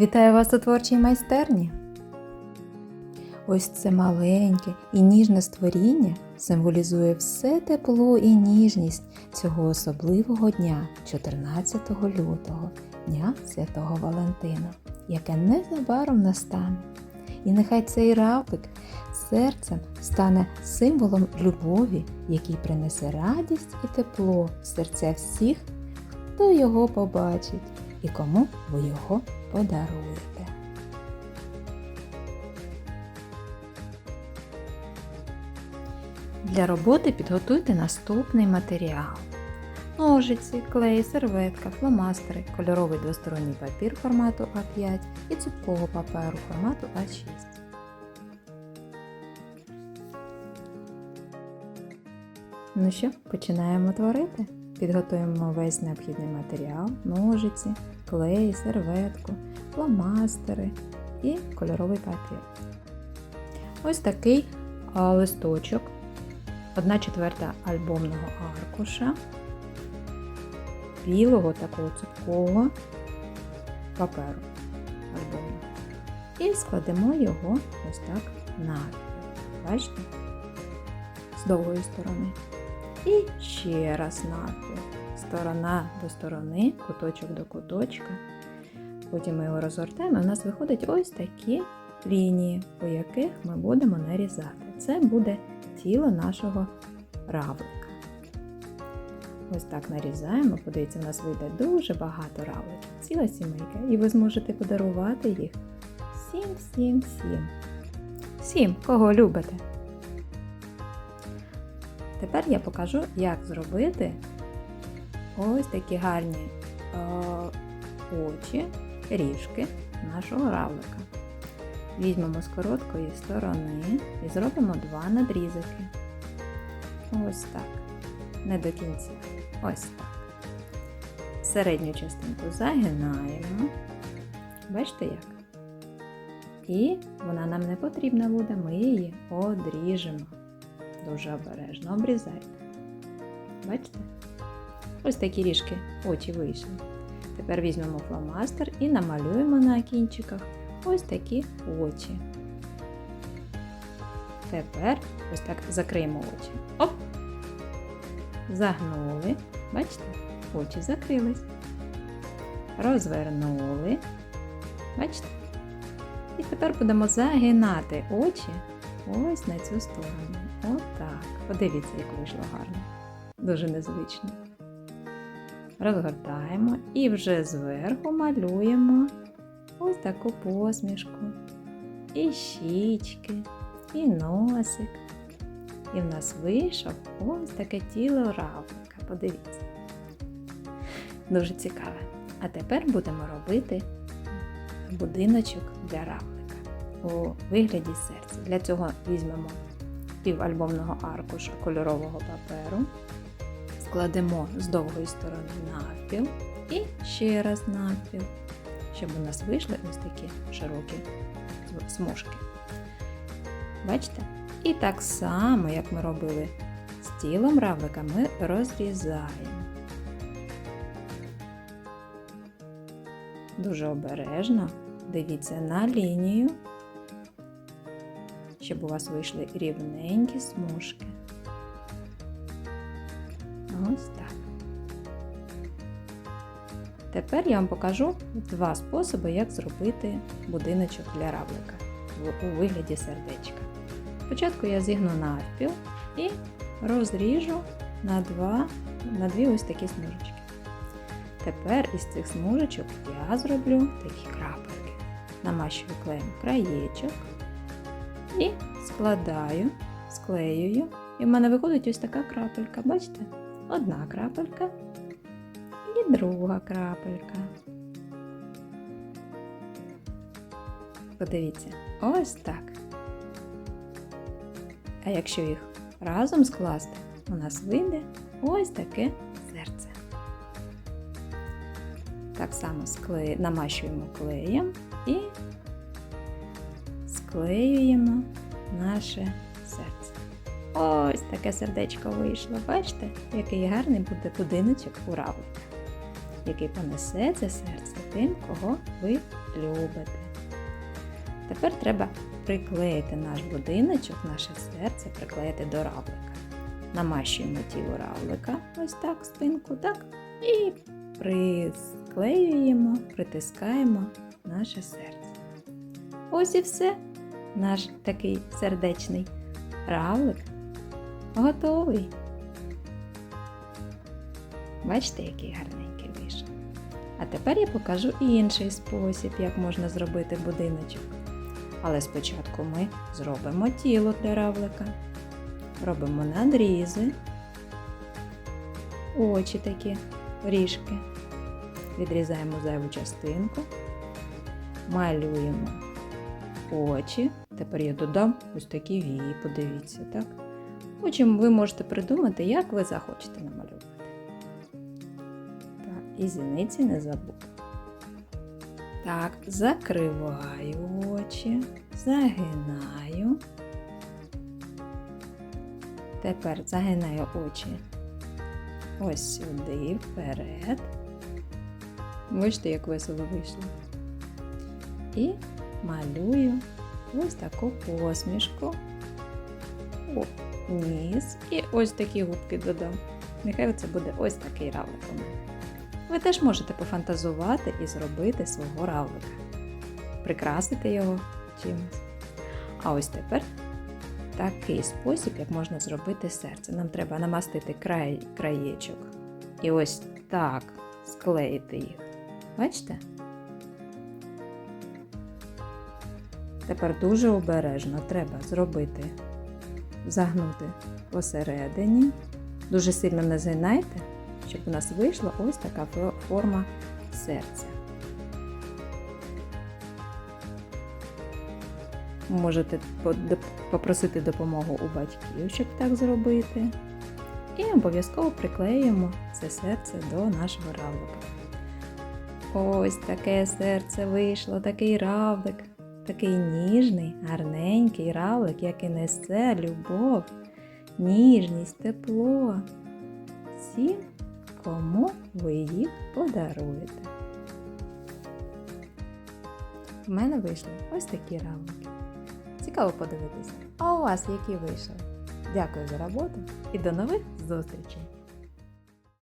Вітаю вас у творчій майстерні. Ось це маленьке і ніжне створіння символізує все тепло і ніжність цього особливого дня, 14 лютого, Дня Святого Валентина, яке незабаром настане. І нехай цей равлик серцем стане символом любові, який принесе радість і тепло в серця всіх, хто його побачить і кому ви його подаруєте. Для роботи підготуйте наступний матеріал. Ножиці, клей, серветка, фломастери, кольоровий двосторонній папір формату А5 і цупкового паперу формату А6. Ну що, починаємо творити? Підготуємо весь необхідний матеріал, ножиці, клей, серветку, фломастери і кольоровий папір. Ось такий листочок, 1 четверта альбомного аркуша, білого такого цупкового паперу альбомного. І складемо його ось так навпіл. Бачите? З довгої сторони. І ще раз навпіл. Сторона до сторони, куточок до куточка. Потім ми його розгортаємо, і у нас виходять ось такі лінії, по яких ми будемо нарізати. Це буде тіло нашого равлика. Ось так нарізаємо. Подивіться, у нас вийде дуже багато равликів, ціла сімейка. І ви зможете подарувати їх всім, всім, всім. Всім, кого любите. Тепер я покажу, як зробити ось такі гарні е, очі, ріжки нашого равлика. Візьмемо з короткої сторони і зробимо два надрізики. Ось так. Не до кінця. Ось так. Середню частинку загинаємо. Бачите як? І вона нам не потрібна буде, ми її одріжемо. Дуже обережно обрізайте. Бачите? Ось такі ріжки очі вийшли. Тепер візьмемо фломастер і намалюємо на кінчиках ось такі очі. Тепер ось так закриємо очі. Оп! Загнули. Бачите? Очі закрились. Розвернули. Бачите? І тепер будемо загинати очі ось на цю сторону. Отак. Подивіться, як вийшло гарно. Дуже незвично. Розгортаємо і вже зверху малюємо ось таку посмішку. І щічки, і носик. І в нас вийшов ось таке тіло равлика. Подивіться. Дуже цікаве. А тепер будемо робити будиночок для равлика у вигляді серця. Для цього візьмемо пів альбомного аркуша кольорового паперу, складемо з довгої сторони навпіл і ще раз навпіл, щоб у нас вийшли ось такі широкі смужки. Бачите? І так само, як ми робили з тілом равлика, ми розрізаємо. Дуже обережно дивіться на лінію, щоб у вас вийшли рівненькі смужки. Ось так. Тепер я вам покажу два способи, як зробити будиночок для равлика у вигляді сердечка. Спочатку я зігну навпіл і розріжу на, два, на дві ось такі смужечки. Тепер із цих смужечок я зроблю такі крапельки. Намащую клеєм краєчок і складаю, склеюю. І в мене виходить ось така крапелька. Бачите? Одна крапелька і друга крапелька. Подивіться, ось так. А якщо їх разом скласти, у нас вийде ось таке серце. Так само склею, намащуємо клеєм і склеюємо наше серце. Ось таке сердечко вийшло. Бачите, який гарний буде будиночок у равлика, який понесе це серце тим, кого ви любите. Тепер треба приклеїти наш будиночок, наше серце, приклеїти до равлика. Намащуємо тіло равлика, ось так, спинку, так, і присклеюємо, притискаємо наше серце. Ось і все. Наш такий сердечний равлик готовий. Бачите, який гарненький вийшов. А тепер я покажу інший спосіб, як можна зробити будиночок. Але спочатку ми зробимо тіло для равлика. Робимо надрізи, очі такі, ріжки. Відрізаємо зайву частинку, малюємо очі. Тепер я додам ось такі вії, подивіться, так? Потім ви можете придумати, як ви захочете намалювати. Так, і зіниці не забудь. Так, закриваю очі, загинаю. Тепер загинаю очі ось сюди, вперед. Бачите, як весело вийшло. І малюю ось таку посмішку. О, ніс. І ось такі губки додам. Нехай це буде ось такий равлик у мене. Ви теж можете пофантазувати і зробити свого равлика. Прикрасити його чимось. А ось тепер такий спосіб, як можна зробити серце. Нам треба намастити край, краєчок. І ось так склеїти їх. Бачите? Тепер дуже обережно треба зробити, загнути посередині. Дуже сильно не згинайте, щоб у нас вийшла ось така форма серця. Можете попросити допомогу у батьків, щоб так зробити. І обов'язково приклеїмо це серце до нашого равлика. Ось таке серце вийшло, такий равлик, такий ніжний, гарненький равлик, який несе любов, ніжність, тепло. Всім, кому ви їх подаруєте. У мене вийшли ось такі равлики. Цікаво подивитися. А у вас які вийшли? Дякую за роботу і до нових зустрічей!